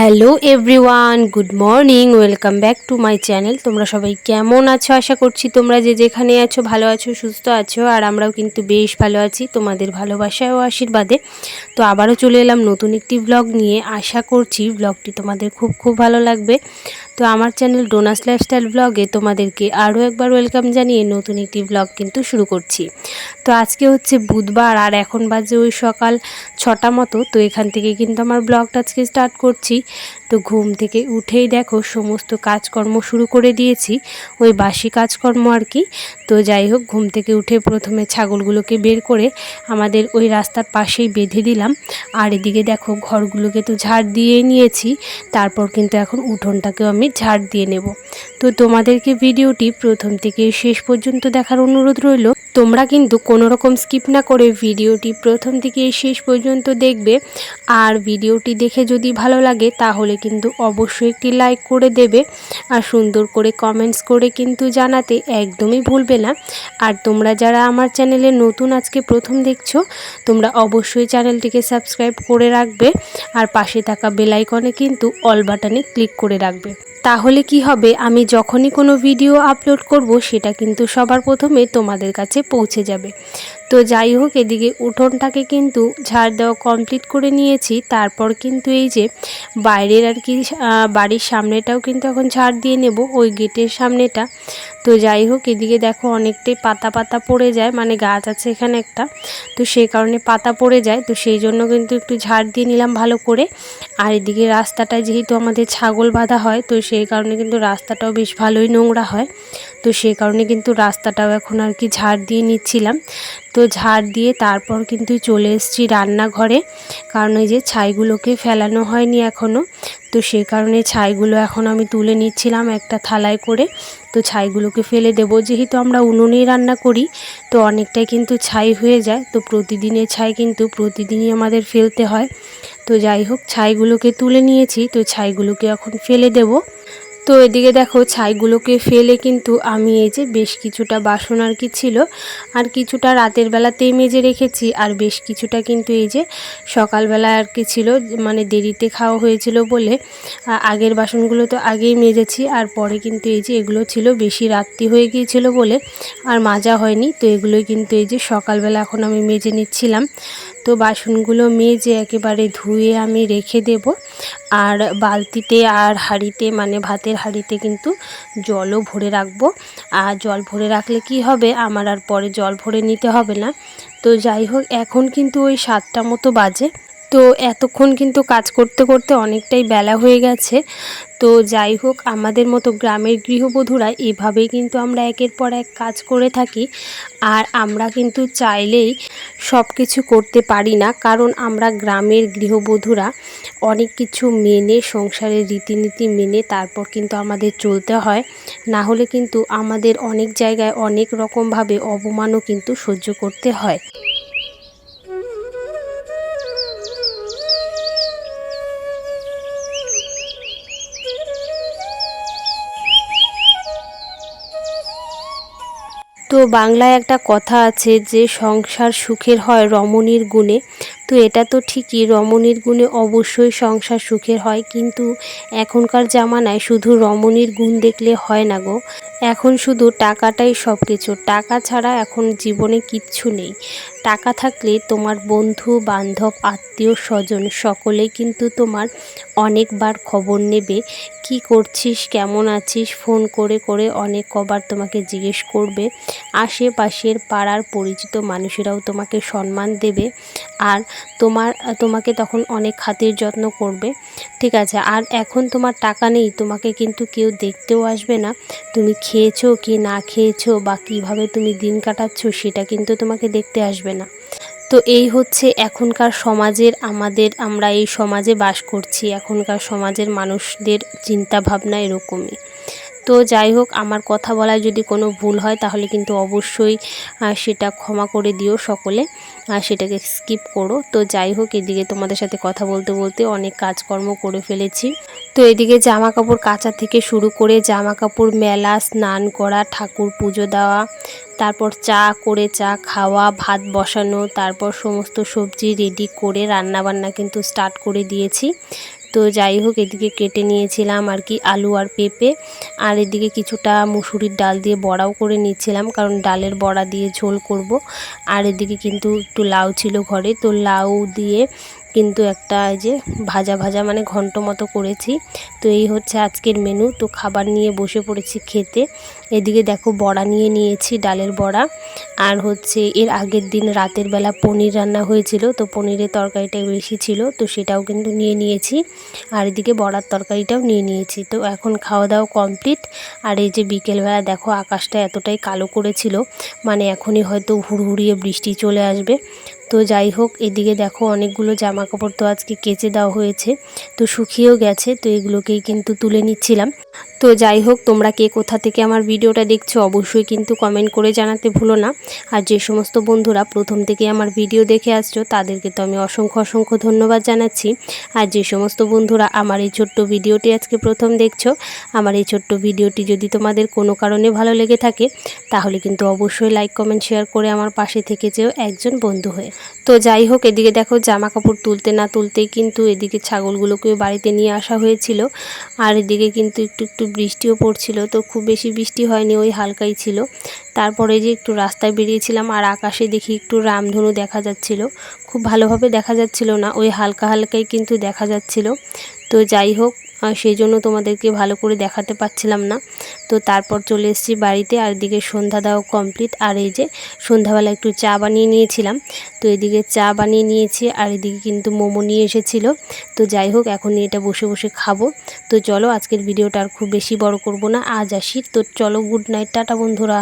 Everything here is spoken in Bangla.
Hello everyone, good morning, welcome back to my channel. তোমরা সবাই কেমন আছো? আশা করছি তোমরা যে যেখানে আছো ভালো আছো, সুস্থ আছো, আর আমরাও কিন্তু বেশ ভালো আছি, তোমাদের ভালোবাসায় ও আশীর্বাদে। তো আবারও চলে এলাম নতুন একটি ব্লগ নিয়ে। আশা করছি ব্লগটি তোমাদের খুব খুব ভালো লাগবে। তো আমার চ্যানেল ডোনাস লাইফস্টাইল ব্লগে তোমাদেরকে আরও একবার ওয়েলকাম জানিয়ে নতুন একটি ব্লগ কিন্তু শুরু করছি। তো আজকে হচ্ছে বুধবার আর এখন বাজে ওই সকাল ছটা মতো, তো এখান থেকে কিন্তু আমার ব্লগটা আজকে স্টার্ট করছি। তো ঘুম থেকে উঠেই দেখো সমস্ত কাজকর্ম শুরু করে দিয়েছি, ওই বাসি কাজকর্ম আর কি। তো যাই হোক, ঘুম থেকে উঠে প্রথমে ছাগলগুলোকে বের করে আমাদের ওই রাস্তার পাশেই বেঁধে দিলাম। আর এদিকে দেখো ঘরগুলোকে তো ঝাড় দিয়ে নিয়েছি, তারপর কিন্তু এখন উঠোনটাকেও আমি ঝাড় দিয়ে নেব। তো তোমাদেরকে ভিডিওটি প্রথম থেকে শেষ পর্যন্ত দেখার অনুরোধ রইল। তোমরা কিন্তু কোনো রকম স্কিপ না করে ভিডিওটি প্রথম থেকে শেষ পর্যন্ত দেখবে। আর ভিডিওটি দেখে যদি ভালো লাগে, তাহলে কিন্তু অবশ্যই একটি লাইক করে দেবে। আর সুন্দর করে কমেন্টস করে কিন্তু জানাতে একদমই ভুলবে না। আর তোমরা যারা আমার চ্যানেলে নতুন আজকে প্রথম দেখছ, তোমরা অবশ্যই চ্যানেলটিকে সাবস্ক্রাইব করে রাখবে। আর পাশে থাকা বেলাইকনে কিন্তু অল বাটনে ক্লিক করে রাখবে। তাহলে কি হবে? আমি যখনই কোনো ভিডিও আপলোড করব, সেটা কিন্তু সবার প্রথমে তোমাদের কাছে পৌঁছে যাবে। তো যাই হোক, এদিকে উঠোনটাকে কিন্তু ঝাড় দেওয়া কমপ্লিট করে নিয়েছি। তারপর কিন্তু এই যে বাইরের আর কি বাড়ির সামনেটাও কিন্তু এখন ঝাড় দিয়ে নেব। ওই গেটের সামনেটা। তো যাই হোক, এদিকে দেখো অনেকটাই পাতা পাতা পড়ে যায় মানে গাছ আছে এখানে একটা। তো সেই কারণে পাতা পড়ে যায়, তো সেই জন্য কিন্তু একটু ঝাড় দিয়ে নিলাম ভালো করে। আর এদিকে রাস্তাটা যেহেতু আমাদের ছাগল বাঁধা হয়, তো সেই কারণে কিন্তু রাস্তাটাও বেশ ভালোই নোংরা হয়। তো সেই কারণে কিন্তু রাস্তাটাও এখন আর কি ঝাড় দিয়ে নিচ্ছিলাম। তো ঝাড় দিয়ে তারপর কিন্তু চলে এসেছি রান্নাঘরে, কারণ ওই যে ছাইগুলোকে ফেলানো হয়নি এখনও তো সে কারণে ছাইগুলো এখন আমি তুলে নিচ্ছিলাম একটা থালায় করে। তো ছাইগুলোকে ফেলে দেব। যেহেতু আমরা উনুনেই রান্না করি, তো অনেকটাই কিন্তু ছাই হয়ে যায়। তো প্রতিদিনের ছাই কিন্তু প্রতিদিনই আমাদের ফেলতে হয়। তো যাই হোক, ছাইগুলোকে তুলে নিয়েছি। তো ছাইগুলোকে এখন ফেলে দেবো। তো এদিকে দেখো ছাইগুলোকে ফেলে কিন্তু আমি এই যে বেশ কিছুটা বাসন আর কি ছিল, আর কিছুটা রাতের বেলাতেই মেজে রেখেছি, আর বেশ কিছুটা কিন্তু এই যে সকালবেলা আর কি ছিল মানে দেরিতে খাওয়া হয়েছিল বলে আগের বাসনগুলো তো আগেই মেজেছি, আর পরে কিন্তু এই যে এগুলো ছিল বেশি রাত্রি হয়ে গিয়েছিল বলে, আর মাজা হয়নি, তো এগুলোই কিন্তু এই যে সকালবেলা এখন আমি মেজে নিচ্ছিলাম। তো বাসনগুলো মেজে একেবারে ধুয়ে আমি রেখে দেব। আর বালতিতে আর হাঁড়িতে মানে ভাতের হাঁড়িতে কিন্তু জলও ভরে রাখব। আর জল ভরে রাখলে কি হবে? আমার আর পরে জল ভরে নিতে হবে না। তো যাই হোক, এখন কিন্তু ওই সাতটা মতো বাজে। তো এতক্ষণ কিন্তু কাজ করতে করতে অনেকটাই বেলা হয়ে গেছে। তো যাই হোক, আমাদের মতো গ্রামের গৃহবধূরা এভাবেই কিন্তু আমরা একের পর এক কাজ করে থাকি। আর আমরা কিন্তু চাইলেই সব কিছু করতে পারি না, কারণ আমরা গ্রামের গৃহবধূরা অনেক কিছু মেনে, সংসারের রীতিনীতি মেনে তারপর কিন্তু আমাদের চলতে হয়। না হলে কিন্তু আমাদের অনেক জায়গায় অনেক রকমভাবে অবমানও কিন্তু সহ্য করতে হয়। তো বাংলায় একটা কথা আছে যে, সংসার সুখের হয় রমণীর গুণে। তো এটা তো ঠিকই, রমণীর গুণে অবশ্যই সংসার সুখের হয়, কিন্তু এখনকার জামানায় শুধু রমণীর গুণ দেখলে হয় না গো। এখন শুধু টাকাটাই সব কিছু টাকা ছাড়া এখন জীবনে কিচ্ছু নেই। টাকা থাকলে তোমার বন্ধু, বান্ধব, আত্মীয়, স্বজন সকলে কিন্তু তোমার অনেকবার খবর নেবে। কি করছিস? কেমন আছিস? ফোন করে করে অনেক কবার তোমাকে জিজ্ঞেস করবে। আশেপাশের পাড়ার পরিচিত মানুষেরাও তোমাকে সম্মান দেবে আর তোমার, তোমাকে তখন অনেক খাতির যত্ন করবে। ঠিক আছে, আর এখন তোমার টাকা নেই, তোমাকে কিন্তু কেউ দেখতেও আসবে না। তুমি খেয়েছো কি না খেয়েছো বা কীভাবে তুমি দিন কাটাচ্ছ সেটা কিন্তু তোমাকে দেখতে আসবে না। তো এই হচ্ছে এখনকার সমাজের আমাদের, আমরা এই সমাজে বাস করছি। এখনকার সমাজের মানুষদের চিন্তা ভাবনা এরকমই। তো যাই হোক, আমার কথা বলায় যদি কোনো ভুল হয়, তাহলে কিন্তু অবশ্যই সেটা ক্ষমা করে দিও সকলে। আর সেটাকে স্কিপ করো। তো যাই হোক, এদিকে তোমাদের সাথে কথা বলতে বলতে অনেক কাজকর্ম করে ফেলেছি। তো এদিকে জামা কাপড় কাচা থেকে শুরু করে জামা কাপড় মেলা, স্নান করা, ঠাকুর পুজো দেওয়া, তারপর চা করে চা খাওয়া, ভাত বসানো, তারপর সমস্ত সবজি রেডি করে রান্না বান্না কিন্তু স্টার্ট করে দিয়েছি। তো যাই হোক, এদিকে কেটে নিয়েছিলাম আর কি আলু আর পেঁপে। আর এদিকে কিছুটা মুসুরির ডাল দিয়ে বড়াও করে নিয়েছিলাম কারণ ডালের বড়া দিয়ে ঝোল করব। আর এদিকে কিন্তু একটু লাউ ছিল ঘরে, তো লাউ দিয়ে কিন্তু একটা যে ভাজা ভাজা মানে ঘন্ট মতো করেছি। তো এই হচ্ছে আজকের মেনু তো খাবার নিয়ে বসে পড়েছি খেতে। এদিকে দেখো বড়া নিয়ে নিয়েছি, ডালের বড়া। আর হচ্ছে এর আগের দিন রাতের বেলা পনির রান্না হয়েছিল। তো পনিরের তরকারিটা বেশি ছিল, তো সেটাও কিন্তু নিয়ে নিয়েছি। আর এদিকে বড়ার তরকারিটাও নিয়ে নিয়েছি। তো এখন খাওয়া দাওয়া কমপ্লিট আর এই যে বিকেলবেলা দেখো আকাশটা এতটাই কালো করেছিল মানে এখনই হয়তো হুড়হুড়িয়ে বৃষ্টি চলে আসবে। তো যাই হোক, এদিকে দেখো অনেকগুলো জামা কাপড় তো আজকে কেচে দেওয়া হয়েছে। তো শুকিয়েও গেছে, তো এগুলোকেই কিন্তু তুলে নিচ্ছিলাম। তো যাই হোক, তোমরা কে কোথা থেকে আমার ভিডিওটা দেখছ অবশ্যই কিন্তু কমেন্ট করে জানাতে ভুলো না। আর যে সমস্ত বন্ধুরা প্রথম থেকে আমার ভিডিও দেখে আসছো, তাদেরকে তো আমি অসংখ্য অসংখ্য ধন্যবাদ জানাচ্ছি। আর যে সমস্ত বন্ধুরা আমার এই ছোট্ট ভিডিওটি আজকে প্রথম দেখছ, আমার এই ছোট্ট ভিডিওটি যদি তোমাদের কোনো কারণে ভালো লেগে থাকে, তাহলে কিন্তু অবশ্যই লাইক কমেন্ট শেয়ার করে আমার পাশে থেকে যেও একজন বন্ধু হয়ে। তো যাই হোক, এদিকে দেখো জামা কাপড় তুলতে না তুলতেই কিন্তু এদিকে ছাগলগুলোকেও বাড়িতে নিয়ে আসা হয়েছিল। আর এদিকে কিন্তু একটু একটু বৃষ্টিও পড়ছিল তো খুব বেশি বৃষ্টি হয়নি ওই হালকাই ছিল। তারপরে যে একটু রাস্তায় বেরিয়েছিলাম আর আকাশে দেখি একটু রামধনু দেখা যাচ্ছিল। খুব ভালোভাবে দেখা যাচ্ছিল না, ওই হালকা হালকাই কিন্তু দেখা যাচ্ছিল। তো যাই হোক সেই জন্য তোমাদেরকে ভালো করে দেখাতে পাচ্ছিলাম না। তো তারপর চলে এসেছি বাড়িতে, আর এদিকে সন্ধ্যা দেওয়া কমপ্লিট আর এই যে সন্ধ্যাবেলা একটু চা বানিয়ে নিয়েছিলাম। তো এদিকে চা বানিয়ে নিয়েছি, আর এদিকে কিন্তু মোমো নিয়ে এসেছিল। তো যাই হোক, এখন এটা বসে বসে খাব। তো চলো, আজকের ভিডিওটা আর খুব বেশি বড় করব না। আজ আসি। তো চলো গুড নাইট টাটা বন্ধুরা।